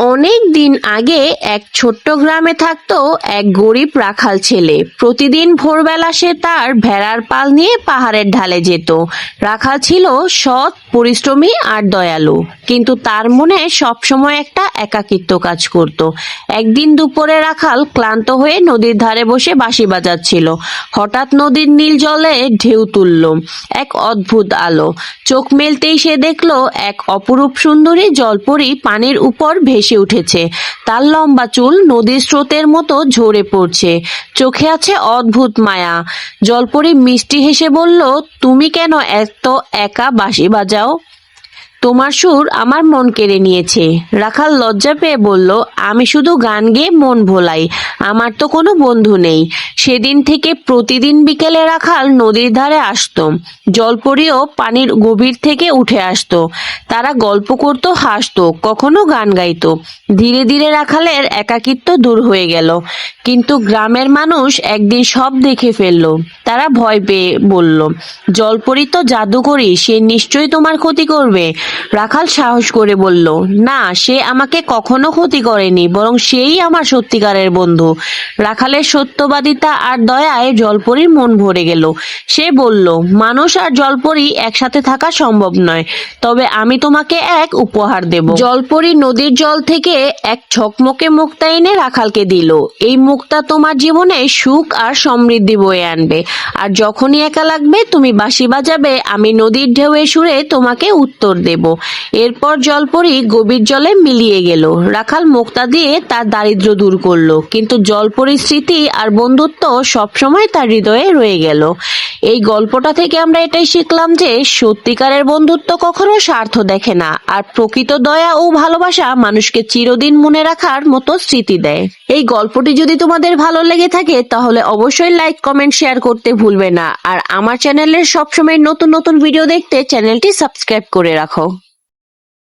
অনেক দিন আগে এক ছোট্ট গ্রামে থাকতো এক গরিব রাখাল ছেলে। প্রতিদিন ভোরবেলা সে তার ভেড়ার পাল নিয়ে পাহাড়ের ঢালে যেত। রাখাল ছিল সৎ, পরিশ্রমী আর দয়ালু। কিন্তু তার মনে সবসময় একটা একাকিত্ব কাজ করত। একদিন দুপুরে রাখাল ক্লান্ত হয়ে নদীর ধারে বসে বাঁশি বাজাচ্ছিল। হঠাৎ নদীর নীল জলে ঢেউ তুলল। এক অদ্ভুত আলো। চোখ মেলতেই সে দেখল, এক অপরূপ সুন্দরী জলপরি পানির উপর ভেসে উঠেছে। তার লম্বা চুল নদীর স্রোতের মতো ঝরে পড়ছে। চোখে আছে অদ্ভুত মায়া। জলপরি মিষ্টি হেসে বলল, তুমি কেন এত একা বাঁশি বাজাও? তোমার সুর আমার মন কেড়ে নিয়েছে। রাখাল লজ্জা পেয়ে বলল, আমি শুধু গান গেয়ে মন ভোলাই, আমার তো কোনো বন্ধু নেই। সেদিন থেকে প্রতিদিন বিকেলে রাখাল নদীর ধারে আসতো। জলপরিও পানির গভীর থেকে উঠে আসতো। তারা গল্প করতো, হাসতো, কখনো গান গাইতো। ধীরে ধীরে রাখালের একাকিত্ব দূর হয়ে গেল। কিন্তু গ্রামের মানুষ একদিন সব দেখে ফেলল। তারা ভয় পেয়ে বলল, জলপরি তো জাদুকরি, সে নিশ্চয়ই তোমার ক্ষতি করবে। রাখাল সাহস করে বলল, না, সে আমাকে কখনো ক্ষতি করেনি, বরং সেই আমার সত্যিকারের বন্ধু। রাখালের সত্যবাদিতা আর দয়ায় জলপরির মন ভরে গেল। সে বলল, মানুষ আর জলপরি একসাথে থাকা সম্ভব নয়, তবে আমি তোমাকে এক উপহার দেব। জলপরি নদীর জল থেকে এক ছকমকে মুক্তা এনে রাখালকে দিল। এই মুক্তা তোমার জীবনে সুখ আর সমৃদ্ধি বয়ে আনবে, আর যখনই একা লাগবে, তুমি বাঁশি বাজাবে, আমি নদীর ঢেউয়ে সুরে তোমাকে উত্তর দেব। এরপর জলপরি গভীর জলে মিলিয়ে গেল। রাখাল মুক্তা দিয়ে তার দারিদ্র দূর করল। কিন্তু জলপরির স্মৃতি আর বন্ধুত্ব সবসময় তার হৃদয়ে রয়ে গেল। এই গল্পটা থেকে আমরা এটাই শিখলাম যে সত্যিকারের বন্ধুত্ব কখনো স্বার্থ দেখে না, আর প্রকৃত দয়া ও ভালোবাসা মানুষকে চিরদিন মনে রাখার মতো স্মৃতি দেয়। এই গল্পটি যদি তোমাদের ভালো লেগে থাকে, তাহলে অবশ্যই লাইক, কমেন্ট, শেয়ার করতে ভুলবে না। আর আমার চ্যানেলের সবসময় নতুন নতুন ভিডিও দেখতে চ্যানেলটি সাবস্ক্রাইব করে রাখো।